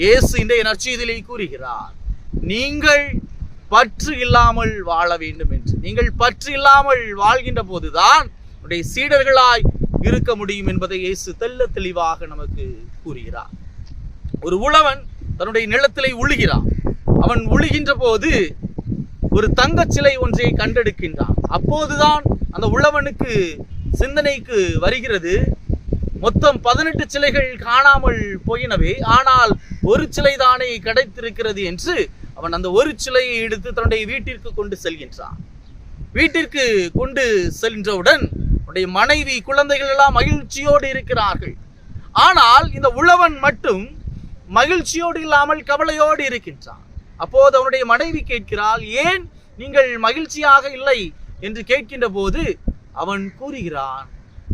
இயேசு இன்றைய நற்செய்தியிலே கூறுகிறார் நீங்கள் பற்று இல்லாமல் வாழ வேண்டும் என்று. நீங்கள் பற்று இல்லாமல் வாழ்கின்ற போதுதான் உடைய சீடர்களாய் இருக்க முடியும் என்பதை இயேசு தெல்ல தெளிவாக நமக்கு கூறுகிறார். ஒரு உழவன் தன்னுடைய நிலத்திலே உழுகிறான். அவன் உழுகின்ற போது ஒரு தங்கச் சிலை ஒன்றை கண்டெடுக்கின்றான். அப்போதுதான் அந்த உழவனுக்கு சிந்தனைக்கு வருகிறது மொத்தம் பதினெட்டு சிலைகள் காணாமல் போயினவே ஆனால் ஒரு சிலை தானே கிடைத்திருக்கிறது என்று அவன் அந்த ஒரு சிலையை எடுத்து தன்னுடைய வீட்டிற்கு கொண்டு செல்கின்றான். வீட்டிற்கு கொண்டு சென்றவுடன் அவனுடைய மனைவி குழந்தைகள் எல்லாம் மகிழ்ச்சியோடு இருக்கிறார்கள். ஆனால் இந்த உழவன் மட்டும் மகிழ்ச்சியோடு இல்லாமல் கவலையோடு இருக்கின்றான். அப்போது அவனுடைய மனைவி கேட்கிறாள் ஏன் நீங்கள் மகிழ்ச்சியாக இல்லை? என்று கேட்கின்ற போது அவன் கூறுகிறான்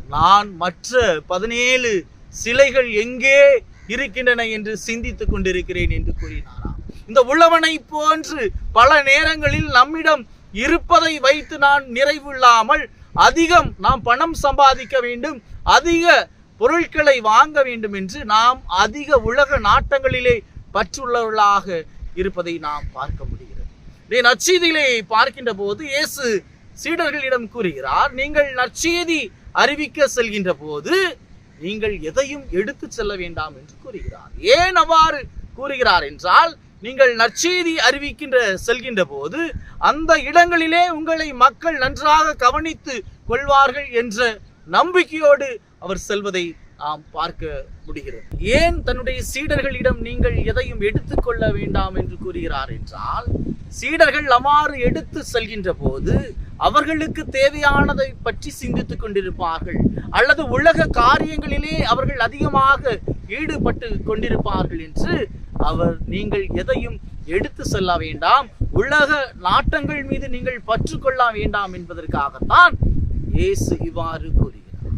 நான் மற்ற பதினேழு சிலைகள் எங்கே இருக்கின்றன என்று சிந்தித்துக் கொண்டிருக்கிறேன் என்று கூறினாராம். இந்த உள்ளவனை போன்று பல நேரங்களில் நம்மிடம் இருப்பதை வைத்து நான் நிறைவில்லாமல் அதிகம் நாம் பணம் சம்பாதிக்க வேண்டும் அதிக பொருட்களை வாங்க வேண்டும் என்று நாம் அதிக உலக நாட்டங்களிலே பற்றுள்ளவர்களாக இருப்பதை நாம் பார்க்க முடிகிறது. இதை நற்செய்தியிலே பார்க்கின்ற போது இயேசு சீடர்களிடம் கூறுகிறார் நீங்கள் நற்செய்தி அறிவிக்க செல்கின்ற போது நீங்கள் எதையும் எடுத்து செல்ல வேண்டாம் என்று கூறுகிறார். ஏன் அவ்வாறு கூறுகிறார் என்றால் நீங்கள் நற்செய்தி அறிவிக்கின்ற செல்கின்ற போது அந்த இடங்களிலே உங்களை மக்கள் நன்றாக கவனித்து கொள்வார்கள் என்ற நம்பிக்கையோடு அவர் செல்வதை நாம் பார்க்க முடிகிறது. ஏன் தன்னுடைய சீடர்களிடம் நீங்கள் எதையும் எடுத்துக்கொள்ள வேண்டாம் என்று கூறுகிறார் என்றால் சீடர்கள் அவ்வாறு எடுத்து செல்கின்ற போது அவர்களுக்கு தேவையானதை பற்றி சிந்தித்துக் கொண்டிருப்பார்கள். அல்லது உலக காரியங்களிலே அவர்கள் அதிகமாக ஈடுபட்டு கொண்டிருப்பார்கள் என்று அவர் நீங்கள் எதையும் எடுத்து செல்ல வேண்டாம். உலக நாட்டங்கள் மீது நீங்கள் பற்றுக்கொள்ள வேண்டாம் என்பதற்காகத்தான் இயேசு இவ்வாறு கூறுகிறார்.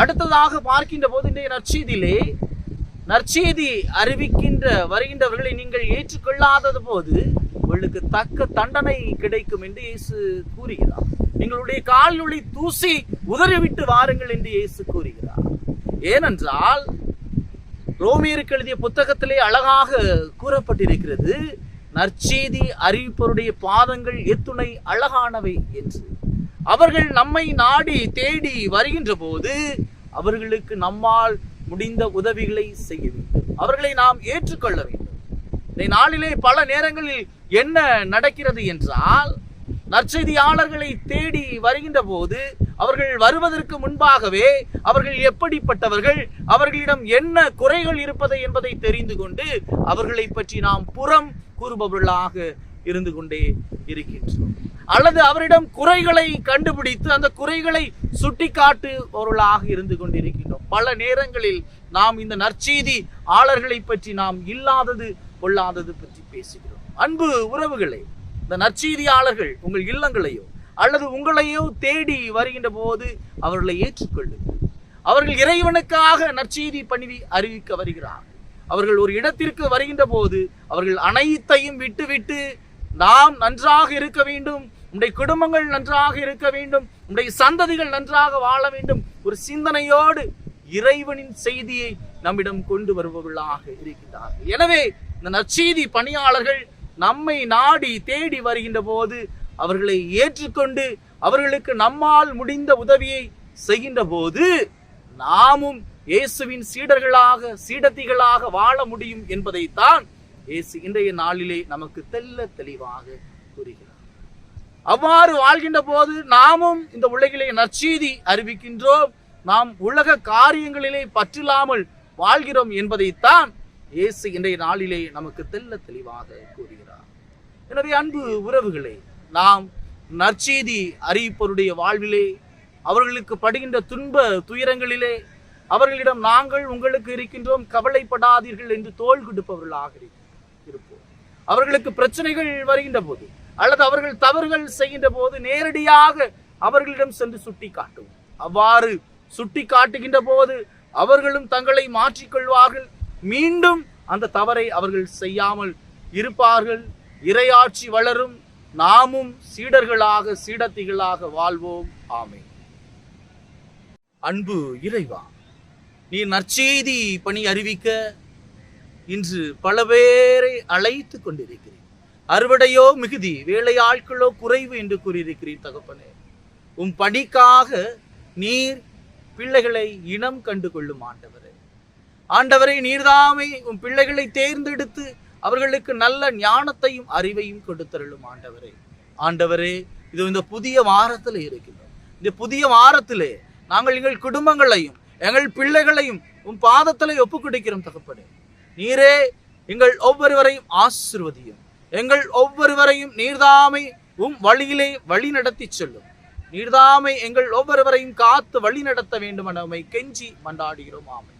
அடுத்ததாக பார்க்கின்ற போது இன்றைய நற்செய்தியிலே நற்செய்தி அறிவிக்கின்ற வருகின்றவர்களை நீங்கள் ஏற்றுக்கொள்ளாதது போது அவர்களுக்கு தக்க தண்டனை கிடைக்கும் என்று இயேசு கூறுகிறார். எங்களுடைய கால்நொழி தூசி உதறிவிட்டு வாருங்கள் என்று இயேசு கூறுகிறார். ஏனென்றால் ரோமியருக்கு எழுதிய புத்தகத்திலே அழகாக கூறப்பட்டிருக்கிறது நற்செய்தி அறிவிப்பவருடைய பாதங்கள் எத்துணை அழகானவை என்று. அவர்கள் நம்மை நாடி தேடி வருகின்ற போது அவர்களுக்கு நம்மால் முடிந்த உதவிகளை செய்ய வேண்டும். அவர்களை நாம் ஏற்றுக்கொள்ள வேண்டும். இந்த நாளிலே பல நேரங்களில் என்ன நடக்கிறது என்றால் நற்செய்தியாளர்களை தேடி வருகின்ற போது அவர்கள் வருவதற்கு முன்பாகவே அவர்கள் எப்படிப்பட்டவர்கள் அவர்களிடம் என்ன குறைகள் இருப்பதை என்பதை தெரிந்து கொண்டு அவர்களை பற்றி நாம் புறம் கூறுபவர்களாக இருந்து கொண்டே இருக்கின்றோம். அல்லது அவரிடம் குறைகளை கண்டுபிடித்து அந்த குறைகளை சுட்டிக்காட்டுபவர்களாக இருந்து கொண்டிருக்கின்றோம். பல நேரங்களில் நாம் இந்த நற்செய்தி ஆளர்களை பற்றி நாம் இல்லாதது கொள்ளாதது பற்றி பேசுகிறோம். அன்பு உறவுகளே இந்த நற்செய்தியாளர்கள் உங்கள் இல்லங்களையோ அல்லது உங்களையோ தேடி வருகின்ற போது அவர்களை ஏற்றுக்கொள்ளுங்கள். அவர்கள் இறைவனுக்காக நற்செய்தி பணிவி அறிவிக்க வருகிறார்கள் அவர்கள் ஒரு இடத்திற்கு வருகின்ற போது அவர்கள் அனைத்தையும் விட்டுவிட்டு நாம் நன்றாக இருக்க வேண்டும் உடைய குடும்பங்கள் நன்றாக இருக்க வேண்டும் உடைய சந்ததிகள் நன்றாக வாழ வேண்டும் ஒரு சிந்தனையோடு இறைவனின் செய்தியை நம்மிடம் கொண்டு வருபவர்களாக இருக்கின்றார்கள். எனவே இந்த நற்செய்தி பணியாளர்கள் நம்மை நாடி தேடி வருகின்ற போது அவர்களை ஏற்றுக்கொண்டு அவர்களுக்கு நம்மால் முடிந்த உதவியை செய்கின்ற போது நாமும் இயேசுவின் சீடர்களாக சீடத்திகளாக வாழ முடியும் என்பதைத்தான் இயேசு இன்றைய நாளிலே நமக்கு தெல்ல தெளிவாக கூறுகிறார். அவ்வாறு வாழ்கின்ற போது நாமும் இந்த உலகிலே நற்செய்தி அறிவிக்கின்றோம். நாம் உலக காரியங்களிலே பற்றில்லாமல் வாழ்கிறோம் என்பதைத்தான் இயேசு இன்றைய நாளிலே நமக்கு தெல்ல தெளிவாக கூறுகிறார். எனவே அன்பு உறவுகளே நாம் நற்செய்தி அறிவிப்பருடைய வாழ்விலே அவர்களுக்கு படுகின்ற துன்ப துயரங்களிலே அவர்களிடம் நாங்கள் உங்களுக்கு இருக்கின்றோம் கவலைப்படாதீர்கள் என்று தோள் கொடுப்பவர்களாக இருப்போம். அவர்களுக்கு பிரச்சனைகள் வருகின்ற போது அல்லது அவர்கள் தவறுகள் செய்கின்ற போது நேரடியாக அவர்களிடம் சென்று சுட்டி காட்டுவோம் அவ்வாறு சுட்டி காட்டுகின்ற போது அவர்களும் தங்களை மாற்றிக்கொள்வார்கள். மீண்டும் அந்த தவறை அவர்கள் செய்யாமல் இருப்பார்கள். இரையாட்சி வளரும். நாமும் சீடர்களாக சீடத்திகளாக வாழ்வோம். ஆமை அன்பு இறைவா நீ நற்செய்தி பணி அறிவிக்க இன்று பல பேரை அழைத்து கொண்டிருக்கிறீர் அறுவடையோ மிகுதி வேலையாட்களோ குறைவு என்று கூறியிருக்கிறீர் தகப்பனே. உம் பணிக்காக நீர் பிள்ளைகளை இனம் கண்டு கொள்ளும் ஆண்டவரே. ஆண்டவரை நீர்தாமே உன் பிள்ளைகளை தேர்ந்தெடுத்து அவர்களுக்கு நல்ல ஞானத்தையும் அறிவையும் கொடுத்தருளும் ஆண்டவரே. ஆண்டவரே இது இந்த புதிய வாரத்தில் இருக்கின்றோம் இந்த புதிய வாரத்திலே நாங்கள் எங்கள் குடும்பங்களையும் எங்கள் பிள்ளைகளையும் உன் பாதத்தில் ஒப்பு கொடுக்கிறோம் தகப்பனே. நீரே எங்கள் ஒவ்வொருவரையும் ஆசிர்வதியும். எங்கள் ஒவ்வொருவரையும் நீர்தாமை உம் வழியிலே வழி நடத்தி செல்லும். நீர்தாமை எங்கள் ஒவ்வொருவரையும் காத்து வழி நடத்த வேண்டும் என கெஞ்சி மண்டாடுகிறோம் ஆமை